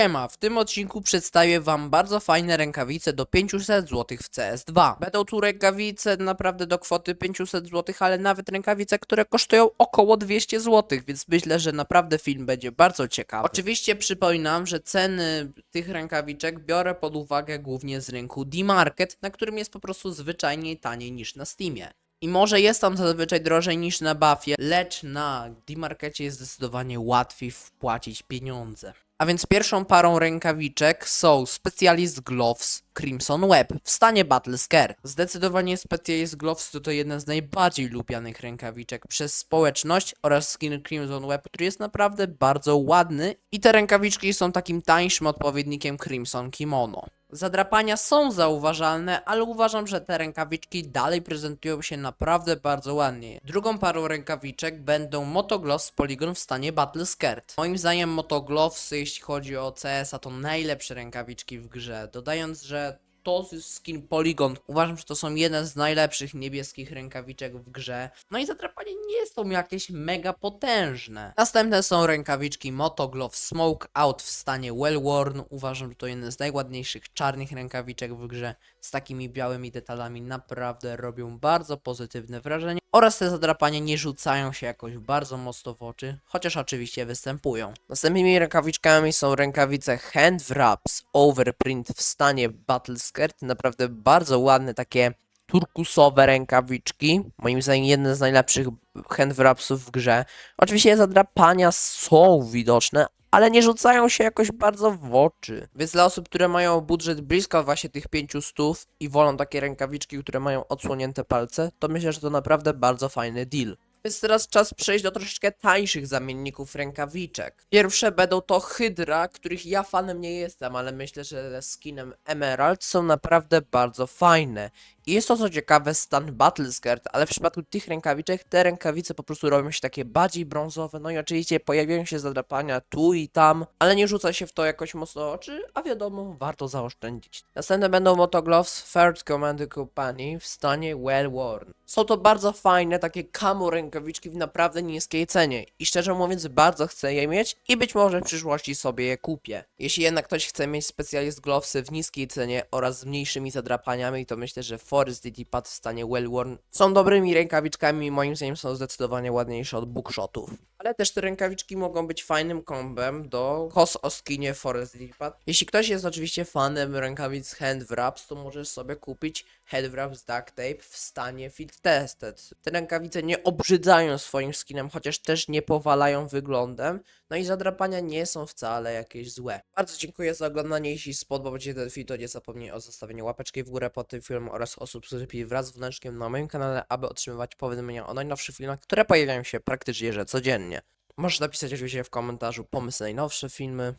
Siema, w tym odcinku przedstawię wam bardzo fajne rękawice do 500 zł w CS2. Będą tu rękawice naprawdę do kwoty 500 zł, ale nawet rękawice, które kosztują około 200 zł, więc myślę, że naprawdę film będzie bardzo ciekawy. Oczywiście przypominam, że ceny tych rękawiczek biorę pod uwagę głównie z rynku D-Market, na którym jest po prostu zwyczajnie taniej niż na Steamie. I może jest tam zazwyczaj drożej niż na Buffie, lecz na D-Markecie jest zdecydowanie łatwiej wpłacić pieniądze. A więc pierwszą parą rękawiczek są Specialist Gloves Crimson Web w stanie Battle Scare. Zdecydowanie Specialist Gloves to to jedna z najbardziej lubianych rękawiczek przez społeczność oraz skin Crimson Web, który jest naprawdę bardzo ładny i te rękawiczki są takim tańszym odpowiednikiem Crimson Kimono. Zadrapania są zauważalne, ale uważam, że te rękawiczki dalej prezentują się naprawdę bardzo ładnie. Drugą parą rękawiczek będą Motogloves Polygon w stanie Battle Skirt. Moim zdaniem Motogloves, jeśli chodzi o CS, a to najlepsze rękawiczki w grze. Dodając, że to skin Polygon. Uważam, że to są jedne z najlepszych niebieskich rękawiczek w grze. No i zadrapanie nie są jakieś mega potężne. Następne są rękawiczki Moto Glove Smoke Out w stanie Well Worn. Uważam, że to jedne z najładniejszych czarnych rękawiczek w grze. Z takimi białymi detalami naprawdę robią bardzo pozytywne wrażenie. Oraz te zadrapania nie rzucają się jakoś bardzo mocno w oczy, chociaż oczywiście występują. Następnymi rękawiczkami są rękawice Hand Wraps Overprint w stanie Battle Skirt. Naprawdę bardzo ładne takie turkusowe rękawiczki. Moim zdaniem jedne z najlepszych hand wrapsów w grze. Oczywiście zadrapania są widoczne, ale nie rzucają się jakoś bardzo w oczy. Więc dla osób, które mają budżet blisko właśnie tych 500 i wolą takie rękawiczki, które mają odsłonięte palce, to myślę, że to naprawdę bardzo fajny deal. Więc teraz czas przejść do troszeczkę tańszych zamienników rękawiczek. Pierwsze będą to Hydra, których ja fanem nie jestem, ale myślę, że ze skinem Emerald są naprawdę bardzo fajne. I jest to co ciekawe stan Battle Skirt, ale w przypadku tych rękawiczek te rękawice po prostu robią się takie bardziej brązowe, no i oczywiście pojawiają się zadrapania tu i tam, ale nie rzuca się w to jakoś mocno oczy, a wiadomo, warto zaoszczędzić. Następne będą Motogloves Third Command Company w stanie Well Worn. Są to bardzo fajne, takie camo rękawiczki w naprawdę niskiej cenie i szczerze mówiąc bardzo chcę je mieć i być może w przyszłości sobie je kupię. Jeśli jednak ktoś chce mieć specjalist glovesy w niskiej cenie oraz z mniejszymi zadrapaniami, to myślę, że Forest DT Pad w stanie Well Worn są dobrymi rękawiczkami i moim zdaniem są zdecydowanie ładniejsze od bookshotów. Ale też te rękawiczki mogą być fajnym kombem do Kos o skinie Forest DT Pad. Jeśli ktoś jest oczywiście fanem rękawic Hand Wraps, to możesz sobie kupić Hand Wraps Duct Tape w stanie Field Tested. Te rękawice nie obrzydzają swoim skinem, chociaż też nie powalają wyglądem. No i zadrapania nie są wcale jakieś złe. Bardzo dziękuję za oglądanie. Jeśli spodobał Ci się ten film, to nie zapomnij o zostawieniu łapeczki w górę pod tym filmem oraz o subskrypcji wraz z dzwoneczkiem na moim kanale, aby otrzymywać powiadomienia o najnowszych filmach, które pojawiają się praktycznie że codziennie. Możesz napisać oczywiście w komentarzu pomysł na najnowsze filmy.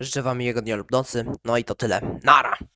Życzę Wam miłego dnia lub nocy. No i to tyle. Nara!